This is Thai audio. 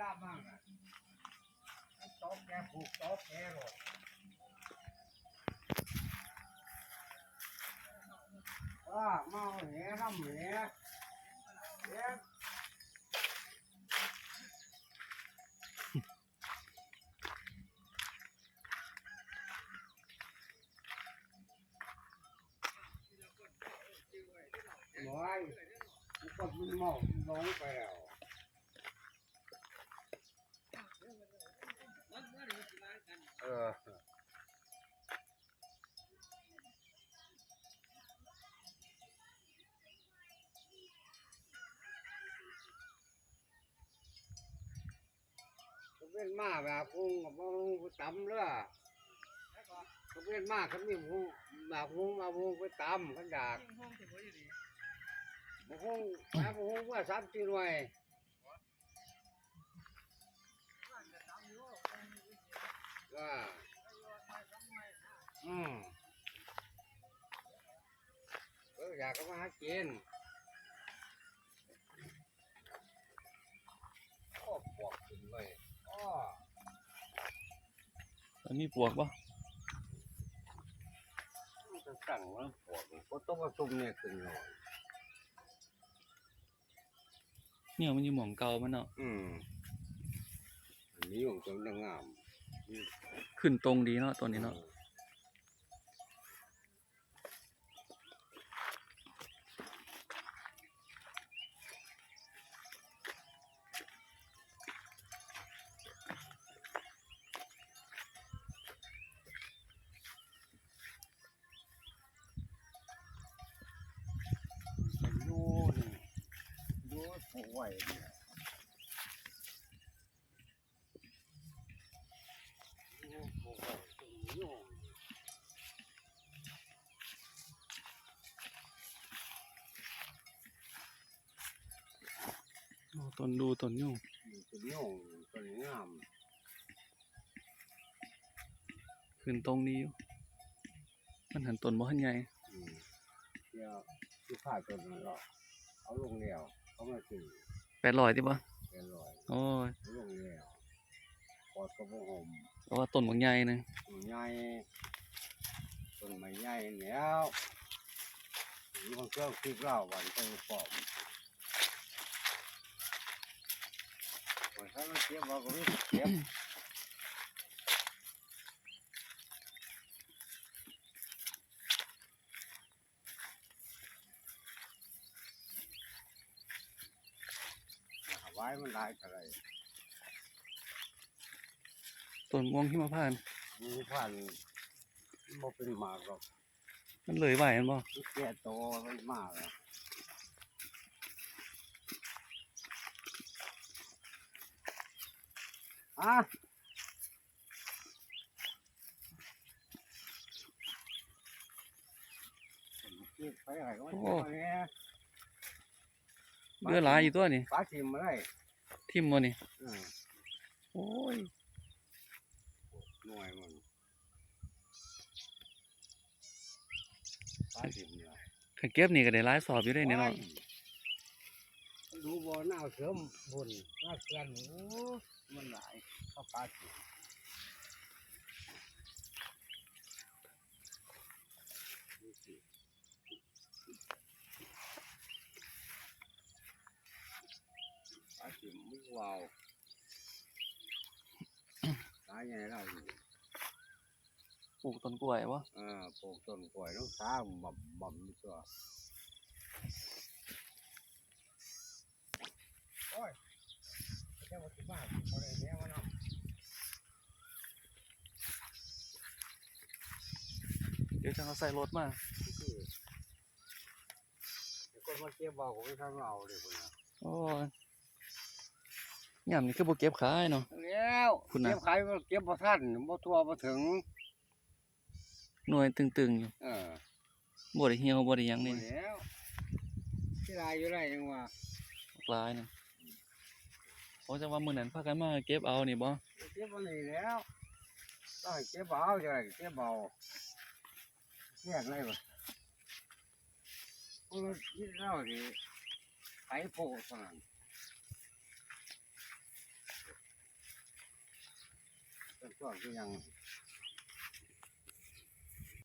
ลามากอะโต๊ะแกผูกโต๊ะแกหรอกว่าเมาแหน้ำแหแหน้อยมันก็มันหมอกน้อยไปแล้ว เออก็เป็นมาแบบพุงกับพุงไปตำเลยก็เป็นมาเขามีพุงแบบพุงมาพุงไปตำขันดากบคงหาบคงว่าสามสี่หน่วยว่าอืมเอออยากก็มาหากินโอ้ปวกขึ้นเลยอ้อแล้วมีปวกปะมันจะสั่งว่าปวกก็ต้องมาซุ่มเนี่ยขึ้นหน่อย เนี่ยมันอยู่หม่องเก่ามันเนาะอืมอันนี้ของจนงามขึ้นตรงดีเนาะตัวนี้เนาะดู ผูกไว้เนี่ยดูผูกไว้ตรงนี้อยู่โอ้ต้นดูต้นยุ่งตัวนี้อยู่งตัวนี้งามขึ้นตรงนี้ มันหันต้นบ่หันใหญ่เดี๋ยวที่ผ่าตัวนั้นหรอกเอาลงแล้ว เขามาสื่อแปดร้อยที่ปะเป็นรอยโอ้ยเอาลงแล้วปอดกระโปรงห่มเพราะว่าต้นบางใหญ่นะต้นใหญ่ต้นไม้ใหญ่แล้วมีคนเครื่องคิดเล่าวันก็ปอบวันถ้ามันเก็บเราก็ไม่เก็บ เอาไว้มันหลายอะไรต้นม่วงหิมพานต์มีพันบ่เป็นหมากหรอกมันเลยไหวมันบ่มันแก่โตมันมากอะอะคิดไปอะไรก็ไม่รู้เนี่ย เรือหลายอยู่ตัวนี่ปลาทิมมาได้ทิ่มบ่นี่เออโอ้ยหน่วยมันปลาทิมเนี่ยขันเก็บนี่ก็ได้หลายสอบอยู่ได้เนี่ยเนาะดูบ่อหน้าเสริมบนหน้าเกลือนโอ้มันหลายเข้าปลาทิม ปลาทิมไม่วาวตายใหญ่เราอยู่ปลูกต้นกล้วยวะเออปลูกต้นกล้วยต้องสร้างบ่ำบ่ำนี่ตัวโอ้ยแค่ว่าสิบ้าเขาเลยแค่ว่าเนาะเดี๋ยวจะเอาใส่รถมาคือเดี๋ยวคนมาเก็บบอกผมไม่ทำเอาเลยคนน่ะโอ้ย ยามนี่คือบ่เก็บขายเนาะ แล้วคุณน่ะ เก็บขายก็เก็บบ่ทันบ่ทั่วบ่ถึง หน่วยตึงๆอยู่เออบ่ได้เหี่ยวบ่ได้หยังหมนี่ดแล้วที่ลายอยู่ไรยังว่าหลายนะโอ้จังว่ามื้อนั้นพากันมาเก็บเอานี่บ่เก็บวันนี้แล้วต้องให้เก็บเอาจะไรเก็บเอาแยกไรบ่พวกเราคิดเราดิไถโพเท่านั้น 这这样